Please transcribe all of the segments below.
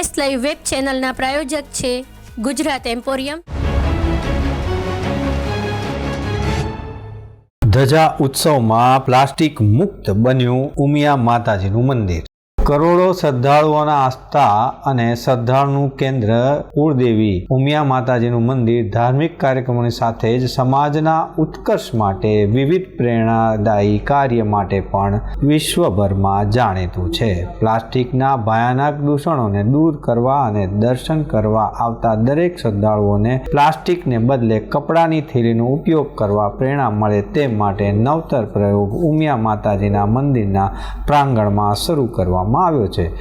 Voice live web ચેનલના પ્રાયોજક છે Gujarat emporium. ધજા ઉત્સવમાં પ્લાસ્ટિક મુક્ત બન્યું ઉમિયા માતાજીનું મંદિર. કરોડો શ્રદ્ધાળુઓના આસ્થા અને શ્રદ્ધાળુનું કેન્દ્ર કુળદેવી ઉમિયા માતાજીનું મંદિર ધાર્મિક કાર્યક્રમોની સાથે જ સમાજના ઉત્કર્ષ માટે, વિવિધ પ્રેરણાદાયી કાર્ય માટે પણ વિશ્વભરમાં જાણીતું છે. પ્લાસ્ટિકના ભયાનક દૂષણોને દૂર કરવા અને દર્શન કરવા આવતા દરેક શ્રદ્ધાળુઓને પ્લાસ્ટિકને બદલે કપડાની થેલીનો ઉપયોગ કરવા પ્રેરણા મળે તે માટે નવતર પ્રયોગ ઉમિયા માતાજીના મંદિરના પ્રાંગણમાં શરૂ કરવામાં આવ્યો છે.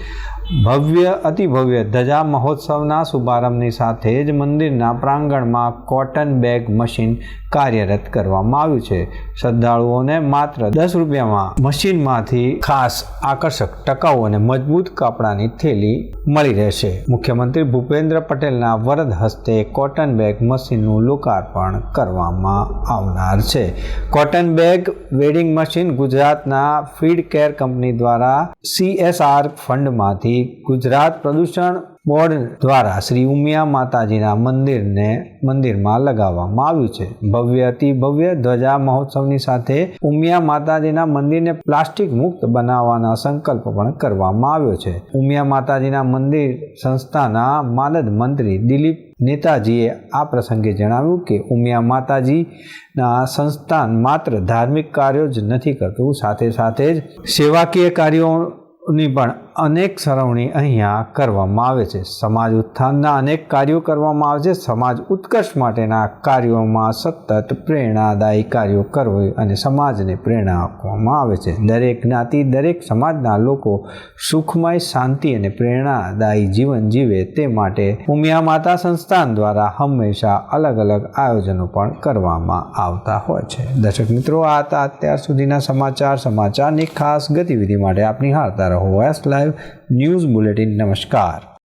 ભવ્ય અતિ ભવ્ય ધજા મહોત્સવના શુભારંભની સાથે જ મંદિરના પ્રાંગણમાં કોટન બેગ મશીન કાર્યરત કરવામાં આવ્યું છે. શ્રદ્ધાળુઓને માત્ર દસ રૂપિયામાં મશીનમાંથી ખાસ આકર્ષક ટકાઉ અને મજબૂત કપડાની થેલી મળી રહેશે. મુખ્યમંત્રી ભૂપેન્દ્ર પટેલના વરદ હસ્તે કોટન બેગ મશીનનું લોકાર્પણ કરવામાં આવનાર છે. કોટન બેગ વેડિંગ મશીન ગુજરાતના ફીડ કેર કંપની દ્વારા સીએસઆર ફંડમાંથી ગુજરાત પ્રદૂષણ બોર્ડ દ્વારા શ્રી ઉમિયા માતાજીના મંદિરને મંદિરમાં લગાવવામાં આવ્યું છે. ભવ્ય અતિ ભવ્ય ધ્વજા મહોત્સવની સાથે ઉમિયા માતાજીના મંદિરને પ્લાસ્ટિક મુક્ત બનાવવાના સંકલ્પ પણ કરવામાં આવ્યો છે. ઉમિયા માતાજીના મંદિર સંસ્થાના માનદ મંત્રી દિલીપ નેતાજીએ આ પ્રસંગે જણાવ્યું કે ઉમિયા માતાજીના સંસ્થાન માત્ર ધાર્મિક કાર્યો જ નથી કરતું, સાથે સાથે જ સેવાકીય કાર્યોની પણ અનેક સરવણી અહીંયા કરવામાં આવે છે. સમાજ ઉત્થાનના અનેક કાર્યો કરવામાં આવે છે. સમાજ ઉત્કર્ષ માટેના કાર્યોમાં સતત પ્રેરણાદાયી કાર્યો કરવી અને સમાજને પ્રેરણા આપવામાં આવે છે. દરેક જ્ઞાતિ, દરેક સમાજના લોકો સુખમય, શાંતિ અને પ્રેરણાદાયી જીવન જીવે તે માટે ઉમિયા માતા સંસ્થાન દ્વારા હંમેશા અલગ અલગ આયોજનો પણ કરવામાં આવતા હોય છે. દર્શક મિત્રો, આ હતા અત્યાર સુધીના સમાચાર. સમાચારની ખાસ ગતિવિધિ માટે આપની હારતા રહો એસ લાઈવ ન્યૂઝ બુલેટિન નમસ્કાર